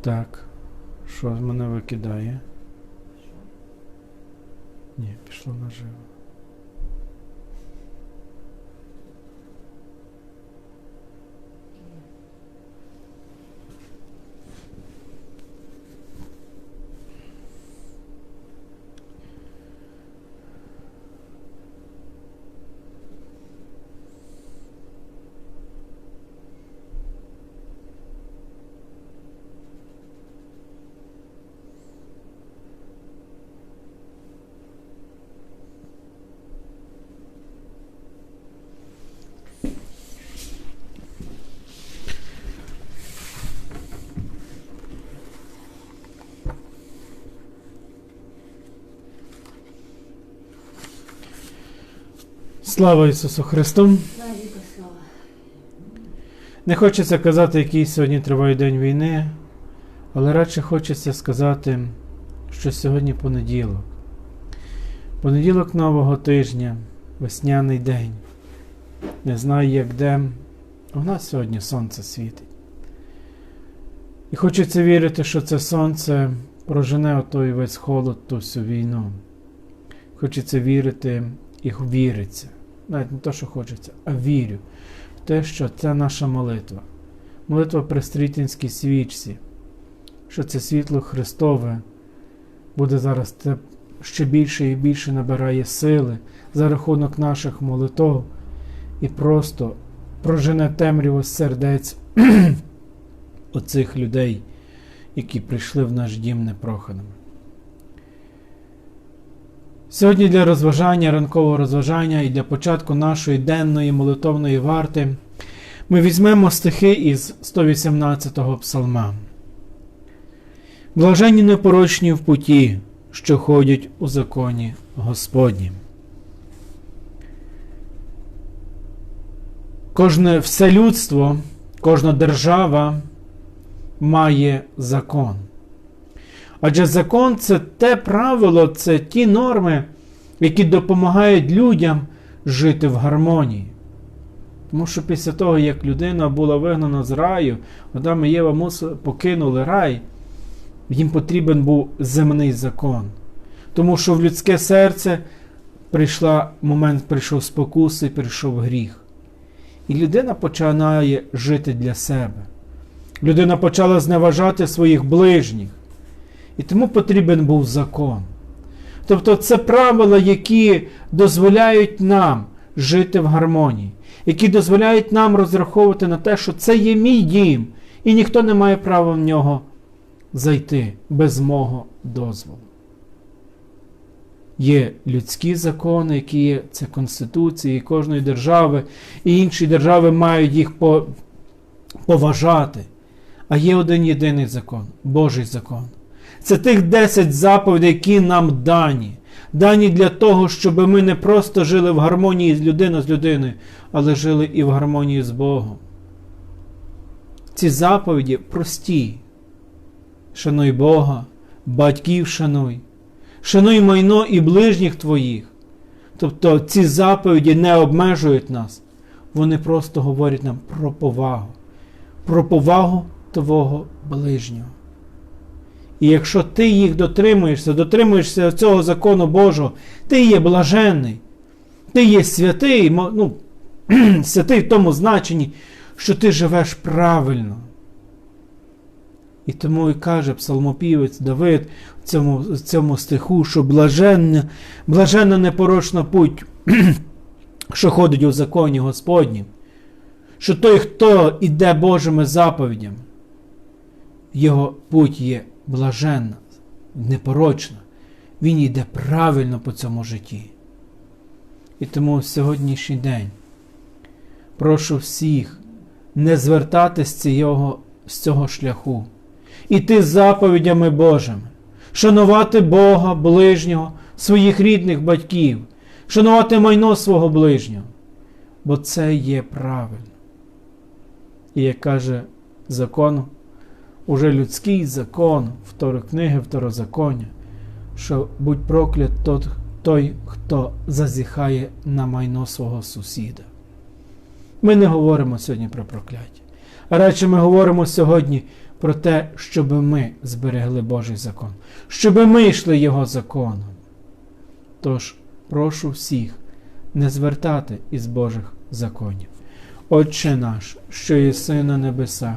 Так. Що з мене викидає? Ні, пішло наживо. Слава Ісусу Христу! Не хочеться казати, який сьогодні триває день війни, але радше хочеться сказати, що сьогодні понеділок. Понеділок нового тижня, весняний день. Не знаю, як де. У нас сьогодні сонце світить. І хочеться вірити, що це сонце прожене отой весь холод, ту всю війну. Хочеться вірити і віриться. Навіть не те, що хочеться, а вірю в те, що це наша молитва. Молитва при стрітинській свічці, що це світло Христове буде зараз це ще більше і більше набирає сили за рахунок наших молитов і просто прожене темряву сердець оцих людей, які прийшли в наш дім непроханими. Сьогодні для розважання, ранкового розважання і для початку нашої денної молитовної варти ми візьмемо стихи із 118-го псалма. Блаженні непорочні в путі, що ходять у законі Господнім. Кожне все людство, кожна держава має закон. Адже закон це те правило, це ті норми, які допомагають людям жити в гармонії. Тому що після того, як людина була вигнана з раю, Адам і Єва покинули рай, їм потрібен був земний закон. Тому що в людське серце прийшла момент, прийшов спокус і прийшов гріх. І людина починає жити для себе. Людина почала зневажати своїх ближніх. І тому потрібен був закон. Тобто це правила, які дозволяють нам жити в гармонії, які дозволяють нам розраховувати на те, що це є мій дім, і ніхто не має права в нього зайти без мого дозволу. Є людські закони, які є це конституції кожної держави, і інші держави мають їх поважати. А є один єдиний закон Божий закон. Це тих 10 заповідей, які нам дані. Дані для того, щоб ми не просто жили в гармонії з людиною з людиною, але жили і в гармонії з Богом. Ці заповіді прості. Шануй Бога, батьків шануй, шануй майно і ближніх твоїх. Тобто ці заповіді не обмежують нас, вони просто говорять нам про повагу, про повагу твого ближнього. І якщо ти їх дотримуєшся, дотримуєшся цього закону Божого, ти є блаженний, ти є святий, ну, святий в тому значенні, що ти живеш правильно. І тому і каже псалмопівець Давид в цьому, в цьому стиху, що блаженна, блаженна непорочна путь, що ходить у законі Господнім, що той, хто іде Божими заповідями, його путь є блаженна, непорочна. Він йде правильно по цьому житті. І тому в сьогоднішній день прошу всіх не звертати з цього, з цього шляху, іти заповідями Божими, шанувати Бога, ближнього, своїх рідних батьків, шанувати майно свого ближнього, бо це є правильно. І як каже закон, уже людський закон, второкниги, второзаконня, що будь проклят тот, той, хто зазіхає на майно свого сусіда. Ми не говоримо сьогодні про прокляття. А радше ми говоримо сьогодні про те, щоб ми зберегли Божий закон, щоб ми йшли Його законом. Тож прошу всіх не звертати із Божих законів. Отче наш, що єси на небесах,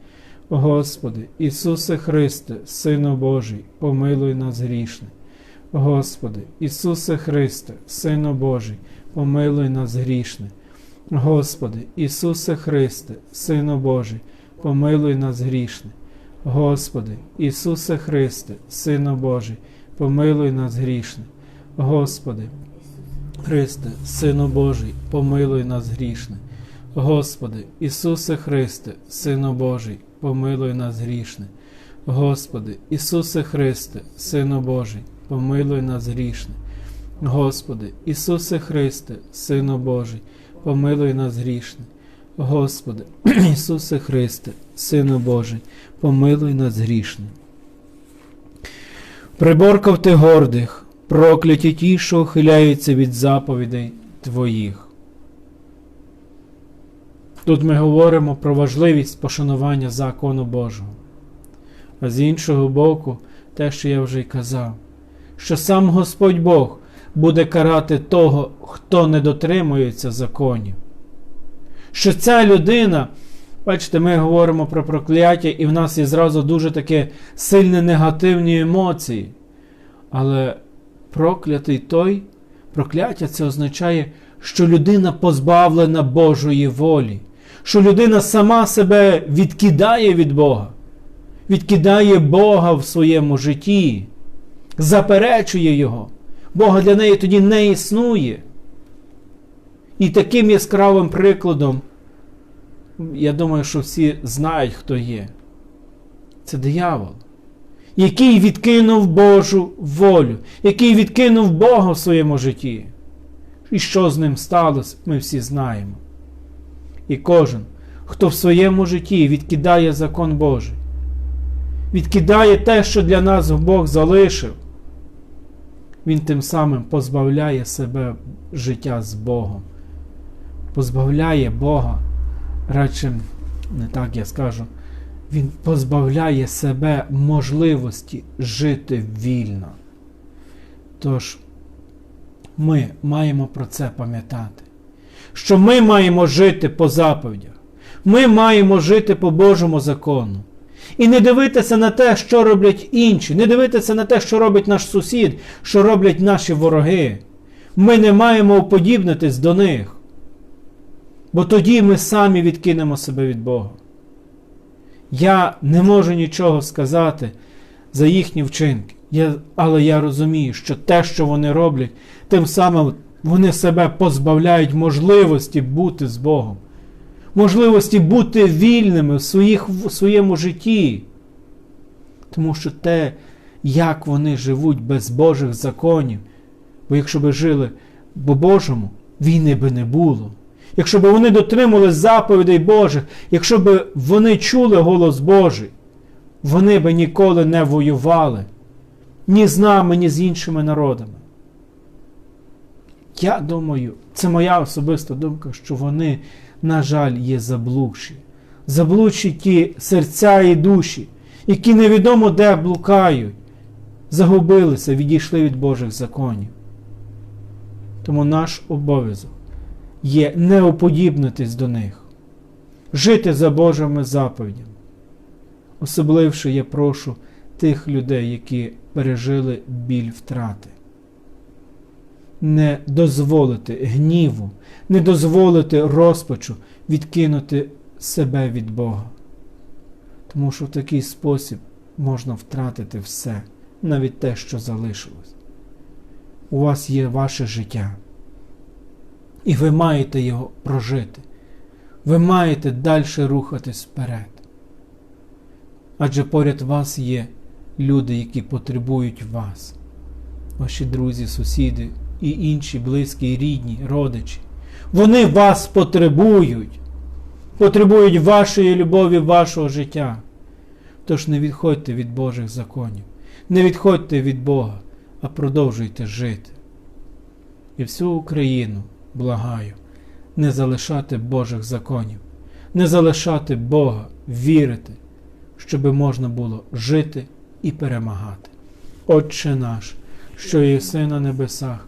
Господи, Ісусе Христе, Сину Божий, помилуй нас грішних. Господи, Ісусе Христе, Сину Божий, помилуй нас грішних. Господи, Ісусе Христе, Сину Божий, помилуй нас грішних. Господи, Ісусе Христе, Сину Божий, помилуй нас грішних. Господи, Христе, Сину Божий, помилуй нас грішних. Господи, Ісусе Христе, Сину Божий, помилуй нас грішних. Господи, Ісусе Христе, Сину Божий, помилуй нас грішних. Господи, Ісусе Христе, Сину Божий, помилуй нас грішних. Господи, Ісусе Христе, Сину Божий, помилуй нас грішних. Приборкав ти гордих, прокляті ті, що ухиляються від заповідей Твоїх. Тут ми говоримо про важливість пошанування закону Божого. А з іншого боку, те, що я вже й казав, що сам Господь Бог буде карати того, хто не дотримується законів. Що ця людина, бачите, ми говоримо про прокляття, і в нас є зразу дуже таке сильні негативні емоції. Але проклятий той, прокляття це означає, що людина позбавлена Божої волі, що людина сама себе відкидає від Бога, відкидає Бога в своєму житті, заперечує Його. Бога для неї тоді не існує. І таким яскравим прикладом, я думаю, що всі знають, хто є. Це диявол, який відкинув Божу волю, який відкинув Бога в своєму житті. І що з ним сталося, ми всі знаємо. І кожен, хто в своєму житті відкидає закон Божий, відкидає те, що для нас Бог залишив, він тим самим позбавляє себе життя з Богом, позбавляє Бога, радше, не так я скажу, він позбавляє себе можливості жити вільно. Тож, ми маємо про це пам'ятати, що ми маємо жити по заповідях, ми маємо жити по Божому закону. І не дивитися на те, що роблять інші, не дивитися на те, що робить наш сусід, що роблять наші вороги. Ми не маємо уподібнитись до них. Бо тоді ми самі відкинемо себе від Бога. Я не можу нічого сказати за їхні вчинки, я, але я розумію, що те, що вони роблять, тим самим вони себе позбавляють можливості бути з Богом можливості бути вільними в, своїх, в своєму житті. Тому що те, як вони живуть без Божих законів, бо якщо би жили по Божому, війни би не було. Якщо б вони дотримували заповідей Божих, якщо б вони чули голос Божий, вони би ніколи не воювали ні з нами, ні з іншими народами. Я думаю, це моя особиста думка, що вони на жаль, є заблукші. Заблудші ті серця і душі, які невідомо де блукають, загубилися, відійшли від Божих законів. Тому наш обов'язок є не уподібнитись до них, жити за Божими заповідями. Особливо я прошу тих людей, які пережили біль втрати не дозволити гніву, не дозволити розпачу відкинути себе від Бога. Тому що в такий спосіб можна втратити все, навіть те, що залишилось. У вас є ваше життя. І ви маєте його прожити. Ви маєте далі рухатись вперед. Адже поряд вас є люди, які потребують вас, ваші друзі, сусіди і інші близькі, рідні, родичі. Вони вас потребують, потребують вашої любові, вашого життя. Тож не відходьте від Божих законів, не відходьте від Бога, а продовжуйте жити. І всю Україну благаю не залишати Божих законів, не залишати Бога, вірити, щоби можна було жити і перемагати. Отче наш, що єси на небесах,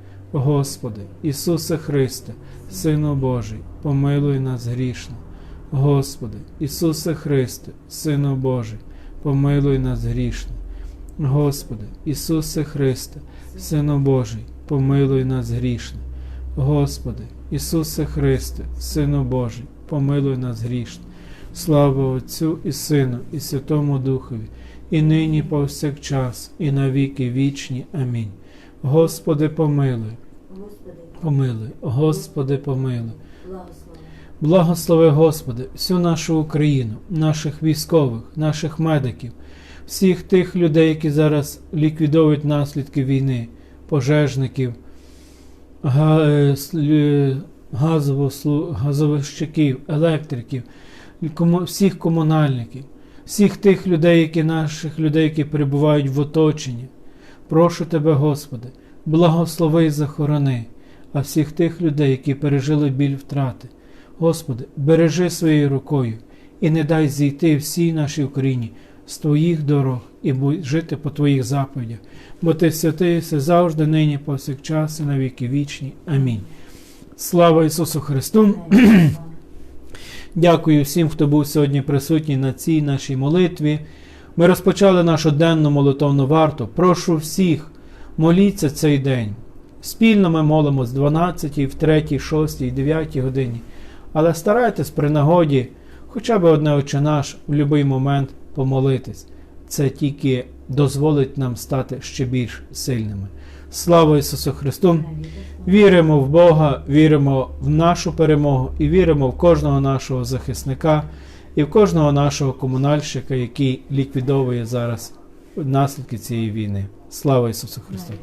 Господи, Ісусе Христе, Сину Божий, помилуй нас грішне. Господи, Ісусе Христе, Сину Божий, помилуй нас грішне. Господи, Ісусе Христе, Сину Божий, помилуй нас грішне. Господи, Ісусе Христе, Сину Божий, помилуй нас грішне. Слава Отцю і Сину, і Святому Духові, і нині повсякчас, і на віки вічні. Амінь. Господи, помилуй, Господи, помилуй, Господи, помилуй. благослови. Господи, всю нашу Україну, наших військових, наших медиків, всіх тих людей, які зараз ліквідовують наслідки війни, пожежників, е, газовищиків, електриків, всіх комунальників, всіх тих людей, які наших людей, які перебувають в оточенні. Прошу Тебе, Господи, благослови і захорони, а всіх тих людей, які пережили біль втрати. Господи, бережи своєю рукою і не дай зійти всій нашій Україні з Твоїх дорог і будь жити по Твоїх заповідях, бо Ти святий все завжди, нині, повсякчас і на віки вічні. Амінь. Слава Ісусу Христу! Дякую всім, хто був сьогодні присутній на цій нашій молитві. Ми розпочали нашу денну молитовну варту. Прошу всіх, моліться цей день. Спільно ми молимо з 12, в 3, 6, 9 годині. Але старайтесь при нагоді хоча б одне оче наш в будь-який момент помолитись. Це тільки дозволить нам стати ще більш сильними. Слава Ісусу Христу! Віримо в Бога, віримо в нашу перемогу і віримо в кожного нашого захисника і в кожного нашого комунальщика, який ліквідовує зараз наслідки цієї війни. Слава Ісусу Христу!